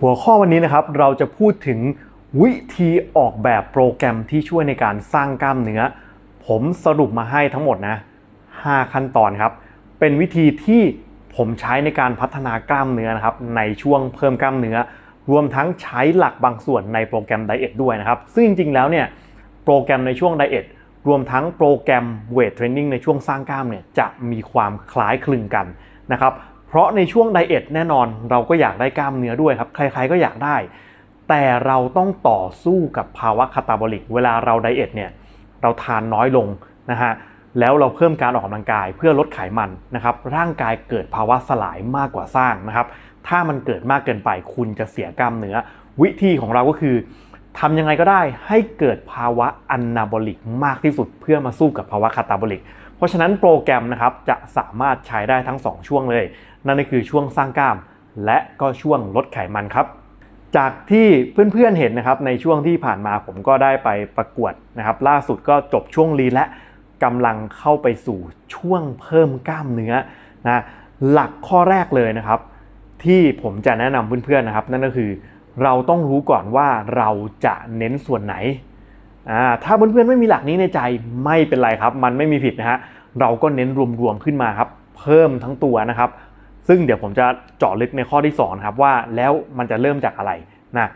หัวข้อวันนี้นะครับเราจะพูดถึงวิธีออกแบบโปรแกรมที่ช่วยในการสร้างกล้ามเนื้อ ผมสรุปมาให้ทั้งหมดนะ5ขั้นตอนครับ เป็นวิธีที่ผมใช้ในการพัฒนากล้ามเนื้อนะครับในช่วงเพิ่มกล้ามเนื้อ รวมทั้งใช้หลักบางส่วนในโปรแกรมไดเอทด้วยนะครับ ซึ่งจริงๆแล้วเนี่ยโปรแกรมในช่วงไดเอทรวมทั้งโปรแกรมเวทเทรนนิ่งในช่วงสร้างกล้ามเนี่ยจะมีความคล้ายคลึงกันนะครับ เพราะในช่วงไดเอทแน่นอนเราก็อยากได้กล้ามเนื้อด้วยครับ ใครๆก็อยากได้ แต่เราต้องต่อสู้กับภาวะคาตาบอลิก เวลาเราไดเอทเนี่ยเราทานน้อยลงนะฮะแล้วเราเพิ่มการออกกำลังกายเพื่อลดไขมันนะครับร่างกายเกิดภาวะสลายมากกว่าสร้างนะครับ ถ้ามันเกิดมากเกินไปคุณจะเสียกล้ามเนื้อ วิธีของเราก็คือทำยังไงก็ได้ให้เกิดภาวะอนาบอลิกมากที่สุดเพื่อมาสู้กับภาวะคาตาบอลิก เพราะฉะนั้นโปรแกรมนะครับจะสามารถใช้ได้ทั้ง 2 ช่วงเลย นั่นก็คือช่วงสร้างกล้าม และก็ช่วงลดไขมันครับ จากที่เพื่อนๆเห็นนะครับในช่วงที่ผ่านมาผมก็ได้ไปประกวดนะครับ ล่าสุดก็จบช่วงรีและกำลังเข้าไปสู่ช่วงเพิ่มกล้ามเนื้อนะหลักข้อแรกเลยนะครับ ที่ผมจะแนะนำเพื่อนๆนะครับ นั่นก็คือเราต้องรู้ก่อนว่าเราจะเน้นส่วนไหนอ่าถ้าเพื่อนๆไม่มีหลักนี้ในใจไม่เป็นไรครับ มันไม่มีผิดนะฮะเราก็เน้นรวมๆขึ้นมาครับ เพิ่มทั้งตัวนะครับ ซึ่งเดี๋ยวผมจะเจาะลึกในข้อที่2ครับว่าแล้วมันจะเริ่มจากอะไรนะ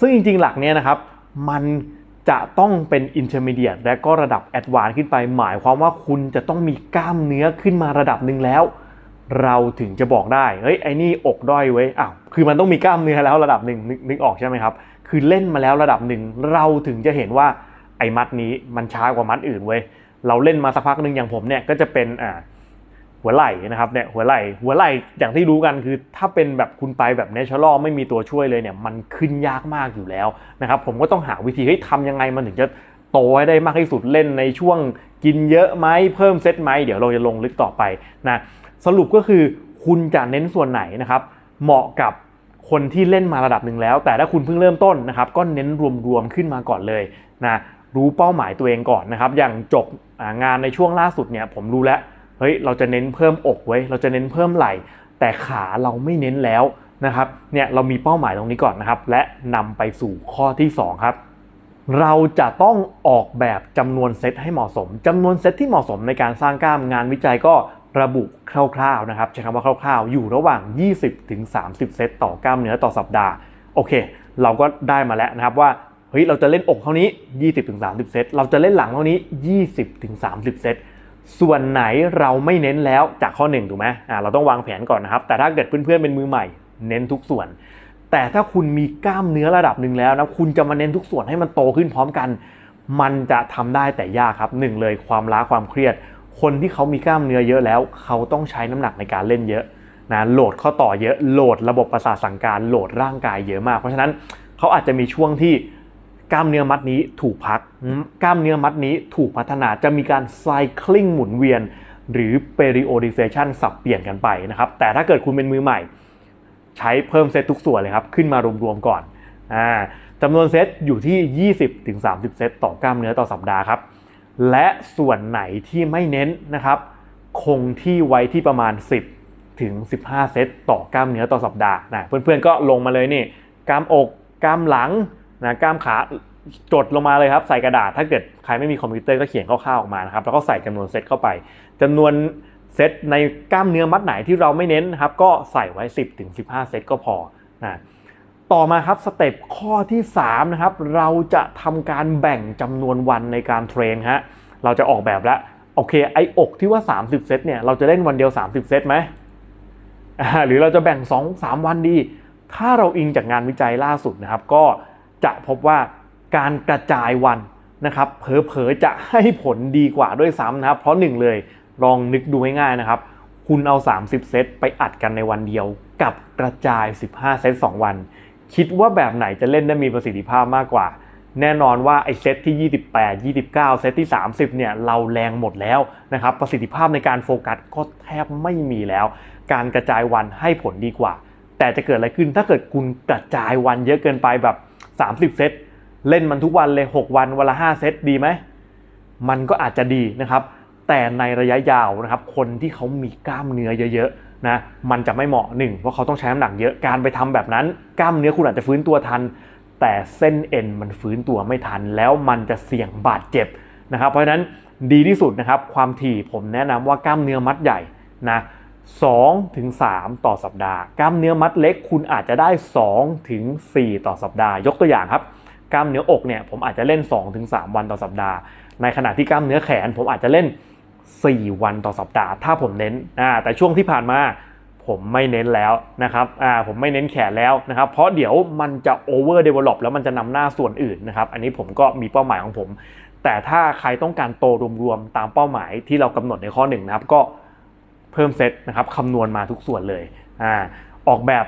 ซึ่งจริงๆหลักเนี้ยนะครับมันจะต้องเป็น intermediate และก็ระดับ advanced ขึ้นไป หมายความว่าคุณจะต้องมีกล้ามเนื้อขึ้นมาระดับหนึ่งแล้ว เราถึงจะบอกได้เฮ้ยไอ้นี่อกด้อยเว้ยอ้าวคือมันต้องมีกล้ามเนื้อแล้วระดับหนึ่งนึกนึกออกใช่ไหมครับ คือเล่นมาแล้วระดับหนึ่งเราถึงจะเห็นว่าไอ้มัดนี้มันช้ากว่ามัดอื่นเว้ยเราเล่นมาสักพักหนึ่งอย่างผมเนี่ยก็จะเป็นอ่า หัวไหล่นะครับเนี่ยหัวไหล่หัวไหล่อย่างที่รู้กันคือถ้าเป็นแบบคุณไปแบบเนเชอรัลไม่มีตัวช่วยเลยเนี่ยมันขึ้นยากมากอยู่แล้วนะครับผมก็ต้องหาวิธีเฮ้ยทำยังไงมันถึงจะโตให้ได้มากที่สุดเล่นในช่วงกินเยอะไหมเพิ่มเซตไหมเดี๋ยวเราจะลงลึกต่อไปนะสรุปก็คือคุณจะเน้นส่วนไหนนะครับเหมาะกับคนที่เล่นมาระดับหนึ่งแล้ว แต่ถ้าคุณเพิ่งเริ่มต้นนะครับก็เน้นรวมๆขึ้นมาก่อนเลยนะรู้เป้าหมายตัวเองก่อนนะครับอย่างจบงานในช่วงล่าสุดเนี่ยผมรู้แล้ว เฮ้ยเราจะเน้นเพิ่มอกไว้ เราจะเน้นเพิ่มไหล่แต่ขาเราไม่เน้นแล้วนะครับเนี่ยเรามีเป้าหมายตรงนี้ก่อนนะครับ และนำไปสู่ข้อที่สองครับเราจะต้องออกแบบจำนวนเซตให้เหมาะสมจำนวนเซตที่เหมาะสมในการสร้างกล้ามงานวิจัยก็ระบุคร่าวๆนะครับใช้คำว่าคร่าวๆ อยู่ระหว่าง 20-30 เซตต่อกล้ามเนื้อต่อสัปดาห์โอเค เราก็ได้มาแล้วนะครับว่าเฮ้ยเราจะเล่นอกเท่านี้ 20-30 เซตเราจะเล่นหลังเท่านี้ 20-30 เซต ส่วนไหนเราไม่เน้นแล้วจากข้อ1ถูกไหมอ่าเราต้องวางแผนก่อนนะครับ แต่ถ้าเกิดเพื่อนๆเป็นมือใหม่ เน้นทุกส่วน แต่ถ้าคุณมีกล้ามเนื้อระดับหนึ่งแล้วนะคุณจะมาเน้นทุกส่วนให้มันโตขึ้นพร้อมกัน มันจะทำได้แต่ยากครับหนึ่งเลยความล้าความเครียด คนที่เขามีกล้ามเนื้อเยอะแล้ว เขาต้องใช้น้ำหนักในการเล่นเยอะนะโหลดข้อต่อเยอะโหลดระบบประสาทสั่งการโหลดร่างกายเยอะมาก เพราะฉะนั้นเขาอาจจะมีช่วงที่ กล้ามเนื้อมัดนี้ถูกพัก กล้ามเนื้อมัดนี้ถูกพัฒนาจะมีการไซคลิงหมุนเวียน หรือ periodization สับเปลี่ยนกันไปนะครับ แต่ถ้าเกิดคุณเป็นมือใหม่ ใช้เพิ่มเซตทุกส่วนเลยครับ ขึ้นมารวมๆก่อนอ่าจำนวนเซตอยู่ที่ 20-30 เซตต่อกล้ามเนื้อต่อสัปดาห์ครับ และส่วนไหนที่ไม่เน้นนะครับ คงที่ไว้ที่ประมาณ 10 ถึง 15 เซตต่อกล้ามเนื้อต่อสัปดาห์นะเพื่อนๆก็ลงมาเลยนี่กล้ามอกกล้ามหลัง นะกล้ามขาจดลงมาเลยครับใส่กระดาษถ้าเกิดใครไม่มีคอมพิวเตอร์ก็เขียนคร่าวๆออกมานะครับแล้วก็ใส่จำนวนเซตเข้าไปจำนวนเซตในกล้ามเนื้อมัดไหนที่เราไม่เน้นนะครับก็ใส่ไว้ 10ถึง15 เซตก็พอนะต่อมาครับสเต็ปข้อที่3นะครับเราจะทำการแบ่งจำนวนวันในการเทรนฮะเราจะออกแบบแล้วโอเคไอ้อกที่ว่า 30 เซตเนี่ยเราจะเล่นวันเดียว 30 เซตไหมหรือเราจะแบ่ง 2 3 วันดี ถ้าเราอิงจากงานวิจัยล่าสุดนะครับก็ จะพบว่าการกระจายวันนะครับเผลอๆจะให้ผลดีกว่าด้วยซ้ำนะครับ เพราะหนึ่งเลยลองนึกดูง่ายๆนะครับ คุณเอา 30 เซตไปอัดกันในวันเดียว กับกระจาย 15 เซต2 วัน คิดว่าแบบไหนจะเล่นได้มีประสิทธิภาพมากกว่า แน่นอนว่าไอ้เซตที่ 28 29 เซตที่ 30 เนี่ยเราแรงหมดแล้วนะครับ ประสิทธิภาพในการโฟกัสก็แทบไม่มีแล้ว การกระจายวันให้ผลดีกว่า แต่จะเกิดอะไรขึ้นถ้าเกิดคุณกระจายวันเยอะเกินไปแบบ 30 เซตเล่นมันทุกวันเลย 6 วันวันละ 5 เซตดีไหม มันก็อาจจะดีนะครับ แต่ในระยะยาวนะครับ คนที่เขามีกล้ามเนื้อเยอะๆนะมันจะไม่เหมาะหนึ่งเพราะเขาต้องใช้น้ำหนักเยอะการไปทำแบบนั้น กล้ามเนื้อคุณอาจจะฟื้นตัวทัน แต่เส้นเอ็นมันฟื้นตัวไม่ทัน แล้วมันจะเสี่ยงบาดเจ็บนะครับ เพราะฉะนั้นดีที่สุดนะครับ ความถี่ผมแนะนำว่ากล้ามเนื้อมัดใหญ่นะ 2ถึง3ต่อสัปดาห์ กล้ามเนื้อมัดเล็กคุณอาจจะได้2ถึง4ต่อสัปดาห์ ยกตัวอย่างครับ กล้ามเนื้ออกเนี่ยผมอาจจะเล่น2-3วันต่อสัปดาห์ ในขณะที่กล้ามเนื้อแขน ผมอาจจะเล่น 4 วันต่อสัปดาห์ ถ้าผมเน้นอ่าแต่ช่วงที่ผ่านมาผมไม่เน้นแล้วนะครับอ่าผมไม่เน้นแขนแล้วนะครับ เพราะเดี๋ยวมันจะ over develop แล้วมันจะนำหน้าส่วนอื่นนะครับ อันนี้ผมก็มีเป้าหมายของผม แต่ถ้าใครต้องการโตรวมๆตามเป้าหมายที่เรากำหนดในข้อหนึ่งนะครับก็ เพิ่มเซตนะครับคำนวณมาทุกส่วนเลยอ่าออกแบบ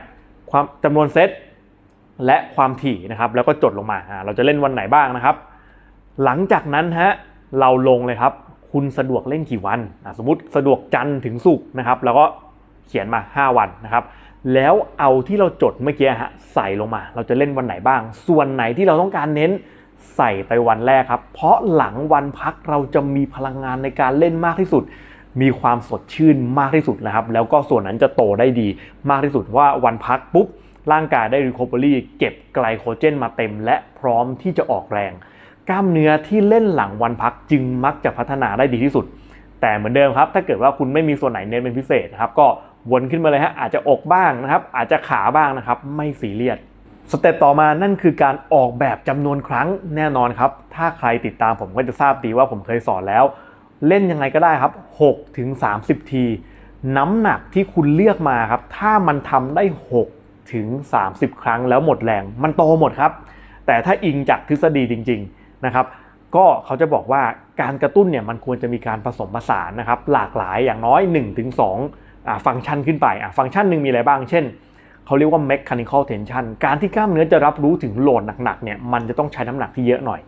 ความจำนวนเซตและความถี่นะครับแล้วก็จดลงมาเราจะเล่นวันไหนบ้างนะครับ หลังจากนั้นฮะเราลงเลยครับ คุณสะดวกเล่นกี่วัน สมมติสะดวกจันทร์ถึงศุกร์นะครับ แล้วก็เขียนมา 5 วันนะครับ แล้วเอาที่เราจดเมื่อกี้ฮะใส่ลงมา เราจะเล่นวันไหนบ้าง ส่วนไหนที่เราต้องการเน้นใส่ไปวันแรกครับ เพราะหลังวันพักเราจะมีพลังงานในการเล่นมากที่สุด มีความสดชื่นมากที่สุดนะครับ แล้วก็ส่วนนั้นจะโตได้ดีมากที่สุดว่าวันพักปุ๊บ ร่างกายได้รีคอเ e อรี่เก็บไกลโคเจนมาเต็ม และพร้อมที่จะออกแรง กล้ามเนื้อที่เล่นหลังวันพักจึงมักจะพัฒนาได้ดีที่สุด แต่เหมือนเดิมครับ ถ้าเกิดว่าคุณไม่มีส่วนไหนเน้นเป็นพิเศษนะครับก็วนขึ้นมาเลยฮะอาจจะอกบ้างนะครับ อาจจะขาบ้างนะครับ ไม่สีเรียสสเต็ปต่อมานั่นคือการออกแบบจำนวนครั้งแน่นอนครับ ถ้าใครติดตามผมก็จะทราบดีว่าผมเคยสอนแล้ว เล่นยังไงก็ได้ครับ6ถึง30 ที น้ำหนักที่คุณเลือกมาครับ ถ้ามันทำได้ 6 ถึง 30 ครั้งแล้วหมดแรง มันโตหมดครับ แต่ถ้าอิงจากทฤษฎีจริง ๆนะครับ ก็เขาจะบอกว่าการกระตุ้นเนี่ยมันควรจะมีการผสมผสานนะครับ หลากหลายอย่างน้อย 1-2ฟังก์ชันขึ้นไปฟังก์ชันหนึ่งมีอะไรบ้าง เช่นเขาเรียกว่า mechanical tension การที่กล้ามเนื้อจะรับรู้ถึงโหลดหนักๆเนี่ยมันจะต้องใช้น้ำหนักที่เยอะหน่อย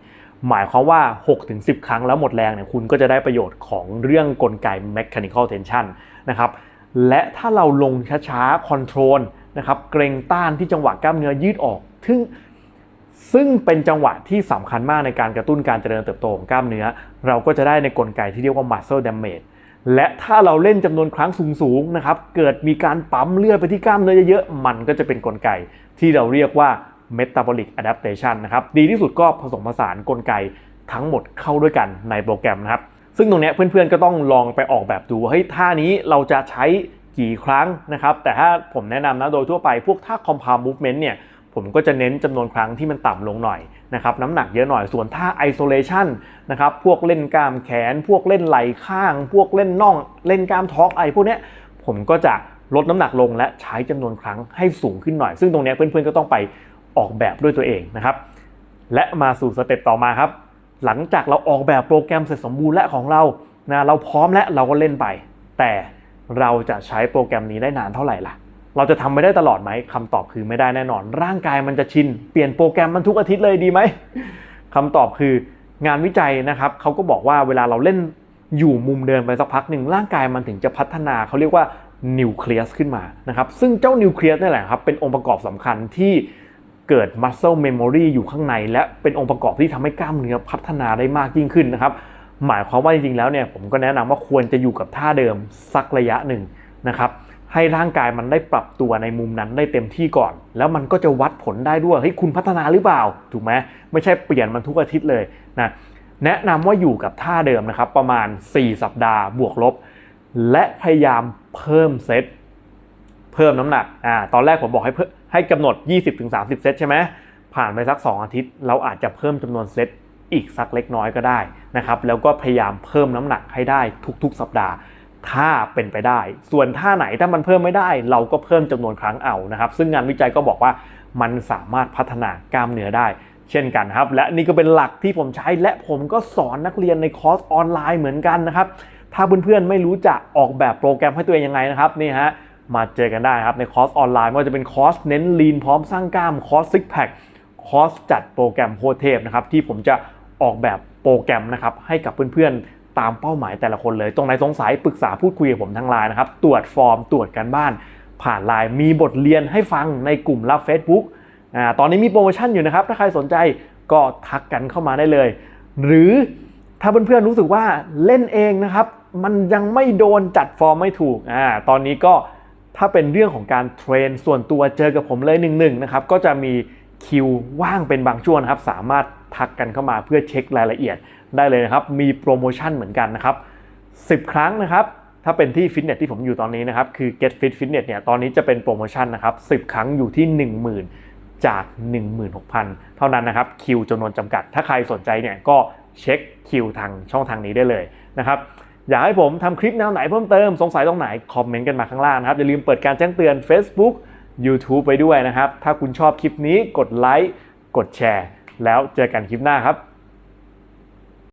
หมายความว่า 6-10 ครั้งแล้วหมดแรงเนี่ยคุณก็จะได้ประโยชน์ของเรื่องกลไก mechanical tension นะครับและถ้าเราลงช้าๆ control นะครับเกรงต้านที่จังหวะกล้ามเนื้อยืดออกซึ่งซึ่งเป็นจังหวะที่สำคัญมากในการกระตุ้นการเจริญเติบโตของกล้ามเนื้อ เราก็จะได้ในกลไกที่เรียกว่า muscle damage และถ้าเราเล่นจำนวนครั้งสูงๆนะครับเกิดมีการปั๊มเลือดไปที่กล้ามเนื้อเยอะๆมันก็จะเป็นกลไกที่เราเรียกว่า metabolic adaptation นะครับดีที่สุดก็ผสมผสานกลไกทั้งหมดเข้าด้วยกันในโปรแกรมนะครับ ซึ่งตรงนี้เพื่อนๆก็ต้องลองไปออกแบบดูเฮ้ยท่านี้เราจะใช้กี่ครั้งนะครับ แต่ถ้าผมแนะนำนะโดยทั่วไปพวกท่า compound movement เนี่ยผมก็จะเน้นจำนวนครั้งที่มันต่ำลงหน่อยนะครับน้ำหนักเยอะหน่อยส่วนท่า isolation นะครับพวกเล่นกล้ามแขน พวกเล่นไหล่ข้าง พวกเล่นน่อง เล่นกล้ามท้องไอพวกเนี้ยผมก็จะลดน้ำหนักลงและใช้จำนวนครั้งให้สูงขึ้นหน่อย ซึ่งตรงนี้เพื่อนๆก็ต้องไป ออกแบบด้วยตัวเองนะครับ และมาสู่สเต็ปต่อมาครับ หลังจากเราออกแบบโปรแกรมเสร็จสมบูรณ์และของเรานะเราพร้อมและเราก็เล่นไป แต่เราจะใช้โปรแกรมนี้ได้นานเท่าไหร่ล่ะ เราจะทำไม่ได้ตลอดไหมคำตอบคือไม่ได้แน่นอน ร่างกายมันจะชิน เปลี่ยนโปรแกรมมันทุกอาทิตย์เลยดีไหมคำตอบคืองานวิจัยนะครับเขาก็บอกว่าเวลาเราเล่นอยู่มุมเดินไปสักพักหนึ่งร่างกายมันถึงจะพัฒนาเขาเรียกว่านิวเคลียสขึ้นมานะครับซึ่งเจ้านิวเคลียสนี่แหละครับเป็นองค์ประกอบสำคัญที่ เกิด muscle memory อยู่ข้างใน และเป็นองค์ประกอบที่ทำให้กล้ามเนื้อพัฒนาได้มากยิ่งขึ้นนะครับ หมายความว่าจริงๆแล้วเนี่ยผมก็แนะนำว่าควรจะอยู่กับท่าเดิมสักระยะหนึ่งนะครับให้ร่างกายมันได้ปรับตัวในมุมนั้นได้เต็มที่ก่อน แล้วมันก็จะวัดผลได้ด้วยเฮ้ยคุณพัฒนาหรือเปล่า ถูกไหมไม่ใช่เปลี่ยนมันทุกอาทิตย์เลยนะแนะนำว่าอยู่กับท่าเดิมนะครับ ประมาณ 4 สัปดาห์บวกลบ และพยายามเพิ่มเซตเพิ่มน้ำหนักอ่าตอนแรกผมบอกให้เพิ่ ให้กำหนด 20-30 เซตใช่ไหมผ่านไปสัก 2 อาทิตย์ เราอาจจะเพิ่มจำนวนเซตอีกสักเล็กน้อยก็ได้นะครับ แล้วก็พยายามเพิ่มน้ำหนักให้ได้ทุกๆ สัปดาห์ ถ้าเป็นไปได้ ส่วนท่าไหนถ้ามันเพิ่มไม่ได้ เราก็เพิ่มจำนวนครั้งเอานะครับ ซึ่งงานวิจัยก็บอกว่ามันสามารถพัฒนากล้ามเนื้อได้ เช่นกันครับ และนี่ก็เป็นหลักที่ผมใช้และผมก็สอนนักเรียนในคอร์สออนไลน์เหมือนกันนะครับ ถ้าเพื่อนๆไม่รู้จะออกแบบโปรแกรมให้ตัวเองยังไงนะครับนี่ฮะ มาเจอกันได้ครับในคอร์สออนไลน์ไม่ว่าจะเป็นคอร์สเน้นลีนพร้อมสร้างกล้ามคอร์สซิกแพคคอร์สจัดโปรแกรมโคเทพนะครับที่ผมจะออกแบบโปรแกรมนะครับให้กับเพื่อนๆ ตามเป้าหมายแต่ละคนเลย ตรงไหนสงสัยปรึกษาพูดคุยกับผมทางไลน์นะครับ ตรวจฟอร์มตรวจการบ้าน ผ่านไลน์มีบทเรียนให้ฟังในกลุ่มลับ Facebook อ่าตอนนี้มีโปรโมชั่นอยู่นะครับ ถ้าใครสนใจก็ทักกันเข้ามาได้เลย หรือถ้าเพื่อนๆรู้สึกว่าเล่นเองนะครับ มันยังไม่โดนจัดฟอร์มไม่ถูกอ่าตอนนี้ก็ ถ้าเป็นเรื่องของการเทรนส่วนตัวเจอกับผมเลยหนึ่งหนึ่งนะครับก็จะมีคิวว่างเป็นบางช่วงนะครับ สามารถทักกันเข้ามาเพื่อเช็ครายละเอียดได้เลยนะครับ มีโปรโมชั่นเหมือนกันนะครับ 10 ครั้งนะครับ ถ้าเป็นที่ฟิตเนสที่ผมอยู่ตอนนี้นะครับ คือ Get Fit Fitness เนี่ยตอนนี้จะเป็นโปรโมชั่นนะครับ 10 ครั้งอยู่ที่ 10,000 จาก 16,000 เท่านั้นนะครับคิวจำนวนจำกัด ถ้าใครสนใจเนี่ยก็เช็คคิวทางช่องทางนี้ได้เลยนะครับ อยากให้ผมทำคลิปแนวไหนเพิ่มเติม สงสัยตรงไหน คอมเมนต์กันมาข้างล่างนะครับ อย่าลืมเปิดการแจ้งเตือน Facebook YouTube ไปด้วยนะครับ ถ้าคุณชอบคลิปนี้กดไลค์กดแชร์ แล้วเจอกันคลิปหน้าครับ